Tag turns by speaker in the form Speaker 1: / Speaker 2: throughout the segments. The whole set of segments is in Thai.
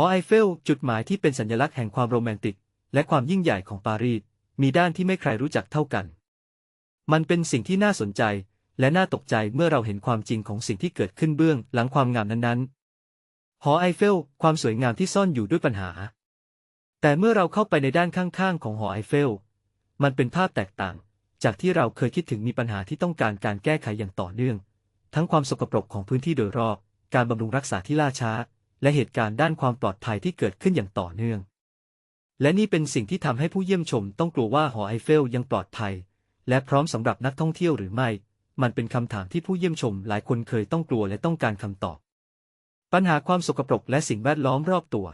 Speaker 1: อไอเฟลจุดหมายที่เป็นสัญลักษณ์แห่งความโรแมนติก และความยิ่งใหญ่ของปารีสมีด้านที่ไม่ใครรู้จักเท่ากัน มันเป็นสิ่งที่น่าสนใจ และน่าตกใจเมื่อเราเห็นความจริงของสิ่งที่เกิดขึ้นเบื้องหลังความงามนั้นๆ หอไอเฟล ความสวยงามที่ซ่อนอยู่ด้วยปัญหา แต่เมื่อเราเข้าไปในด้านข้างๆ ของหอไอเฟล มันเป็นภาพแตกต่าง จากที่เราเคยคิดถึงมีปัญหาที่ต้องการการแก้ไขอย่างต่อเนื่อง ทั้งความสกปรกของพื้นที่โดยรอบ การบำรุงรักษาที่ล่าช้า และเหตุการณ์ด้านความปลอดภัยที่เกิดขึ้นอย่างต่อเนื่อง และนี่เป็นสิ่งที่ทำให้ผู้เยี่ยมชมต้องกลัวว่าหอไอเฟลยังปลอดภัย และพร้อมสำหรับนักท่องเที่ยวหรือไม่ มันเป็นคำถามที่ผู้เยี่ยมชมหลายคนเคยต้องกลัวและต้องการคำตอบ ปัญหาความสกปรกและสิ่งแวดล้อมรอบตัว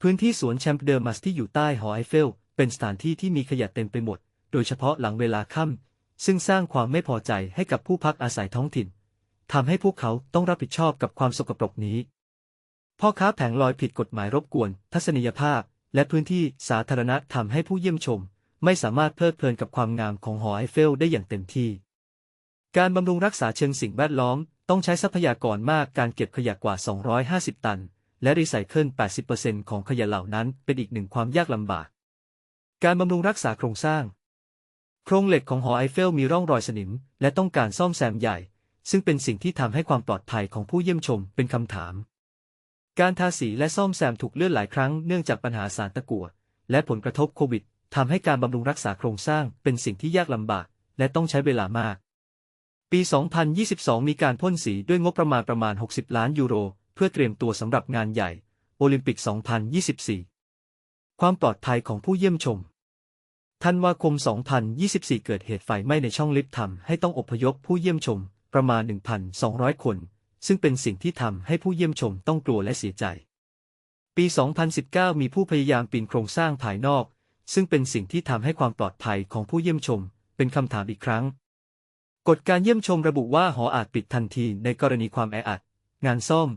Speaker 1: พื้นที่สวนแชมป์เดอร์มัสที่อยู่ใต้หอไอเฟล เป็นสถานที่ที่มีขยะเต็มไปหมด โดยเฉพาะหลังเวลาค่ำซึ่งสร้างความไม่พอใจให้กับผู้พักอาศัยท้องถิ่นทำให้พวกเขาต้องรับผิดชอบกับความสกปรกนี้ พ่อค้าแผงลอยผิดกฎหมายรบกวน ทัศนียภาพ และพื้นที่สาธารณะทำให้ผู้เยี่ยมชม ไม่สามารถเพลิดเพลินกับความงามของหอไอเฟลได้อย่างเต็มที่ การบำรุงรักษาเชิงสิ่งแวดล้อม ต้องใช้ทรัพยากรมากการเก็บขยะกว่า 250 ตัน และรีไซเคิล 80%ของขยะเหล่านั้นเป็นอีกหนึ่งความยากลำบาก การบำรุงรักษาโครงสร้าง โครงเหล็กของหอไอเฟลมีร่องรอยสนิม และต้องการซ่อมแซมใหญ่ ซึ่งเป็นสิ่งที่ทำให้ความปลอดภัยของผู้เยี่ยมชมเป็นคำถาม การทาสีและซ่อมแซมถูกเลื่อนหลายครั้งเนื่องจากปัญหาสารตะกั่วและผลกระทบโควิดทำให้การบำรุงรักษาโครงสร้างเป็นสิ่งที่ยากลำบาก และต้องใช้เวลามาก ปี 2022 มีการพ่นสีด้วยงบประมาณประมาณ 60 ล้านยูโร เพื่อเตรียมตัวสำหรับงานใหญ่ โอลิมปิก 2024 ความปลอดภัยของผู้เยี่ยมชม ธันวาคม 2024 เกิดเหตุไฟไหม้ในช่องลิฟต์ทำให้ต้องอพยพผู้เยี่ยมชม ประมาณ 1,200 คน ซึ่งเป็นสิ่งที่ทำให้ผู้เยี่ยมชมต้องกลัวและเสียใจ ปี 2019 มีผู้พยายามปีนโครงสร้างภายนอก ซึ่งเป็นสิ่งที่ทำให้ความปลอดภัยของผู้เยี่ยมชม เป็นคำถามอีกครั้ง กฎการเยี่ยมชมระบุว่าหออาจปิดทันทีในกรณีความแออัด งานซ่อม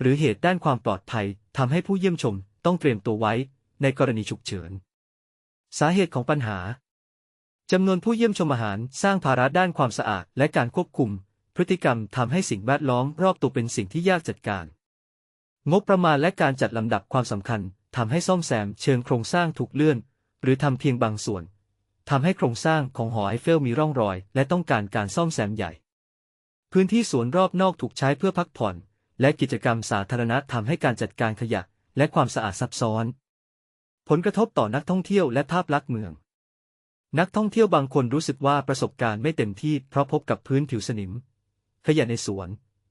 Speaker 1: หรือเหตุด้านความปลอดภัยทำให้ผู้เยี่ยมชมต้องเตรียมตัวไว้ในกรณีฉุกเฉิน สาเหตุของปัญหาจำนวนผู้เยี่ยมชมอาหารสร้างภาระด้านความสะอาดและการควบคุม พฤติกรรมทำให้สิ่งแวดล้อมรอบตัวเป็นสิ่งที่ยากจัดการ งบประมาณและการจัดลำดับความสำคัญทำให้ซ่อมแซมเชิงโครงสร้างถูกเลื่อน หรือทำเพียงบางส่วนทำให้โครงสร้างของหอไอเฟลมีร่องรอย และต้องการการซ่อมแซมใหญ่ พื้นที่สวนรอบนอกถูกใช้เพื่อพักผ่อน และกิจกรรมสาธารณะทำให้การจัดการขยะ และความสะอาดซับซ้อน ผลกระทบต่อนักท่องเที่ยวและภาพลักษณ์เมือง นักท่องเที่ยวบางคนรู้สึกว่าประสบการณ์ไม่เต็มที่เพราะพบกับพื้นผิวสนิม ขยะในสวน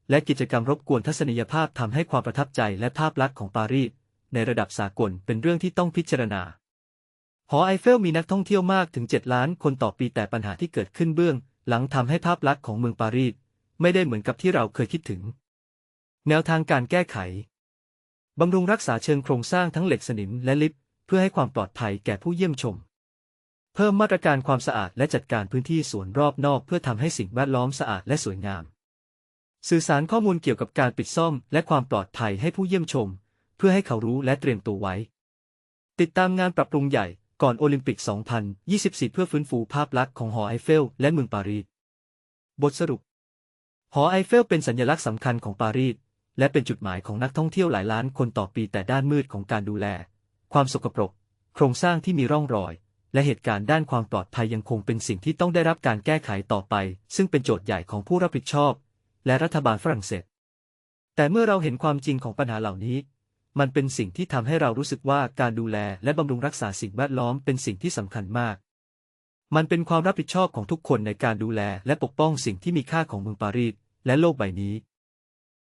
Speaker 1: และกิจกรรมรบกวนทัศนียภาพทำให้ความประทับใจและภาพลักษณ์ของปารีสในระดับสากลเป็นเรื่องที่ต้องพิจารณา หอไอเฟลมีนักท่องเที่ยวมากถึง 7 ล้านคนต่อปีแต่ปัญหาที่เกิดขึ้นเบื้อง หลังทำให้ภาพลักษณ์ของเมืองปารีสไม่ได้เหมือนกับที่เราเคยคิดถึง แนวทางการแก้ไขบำรุงรักษาเชิงโครงสร้างทั้งเหล็กสนิมและลิฟต์เพื่อให้ความปลอดภัยแก่ผู้เยี่ยมชม เพิ่มมาตรการความสะอาดและจัดการพื้นที่สวนรอบนอกเพื่อทำให้สิ่งแวดล้อมสะอาดและสวยงาม สื่อสารข้อมูลเกี่ยวกับการปิดซ่อมและความปลอดภัยให้ผู้เยี่ยมชม เพื่อให้เขารู้และเตรียมตัวไว้ ติดตามงานปรับปรุงใหญ่ก่อนโอลิมปิก 2024 เพื่อฟื้นฟูภาพลักษณ์ของหอไอเฟลและเมืองปารีส บทสรุป หอไอเฟลเป็นสัญลักษณ์สำคัญของปารีสและเป็นจุดหมายของนักท่องเที่ยวหลายล้านคนต่อปีแต่ด้านมืดของการดูแล ความสกปรก โครงสร้างที่มีร่องรอย และเหตุการณ์ด้านความปลอดภัยยังคงเป็นสิ่งที่ต้องได้รับการแก้ไขต่อไป ซึ่งเป็นโจทย์ใหญ่ของผู้รับผิดชอบ และรัฐบาลฝรั่งเศส แต่เมื่อเราเห็นความจริงของปัญหาเหล่านี้ มันเป็นสิ่งที่ทำให้เรารู้สึกว่าการดูแลและบำรุงรักษาสิ่งแวดล้อมเป็นสิ่งที่สำคัญมาก มันเป็นความรับผิดชอบของทุกคนในการดูแลและปกป้องสิ่งที่มีค่าของเมืองปารีสและโลกใบนี้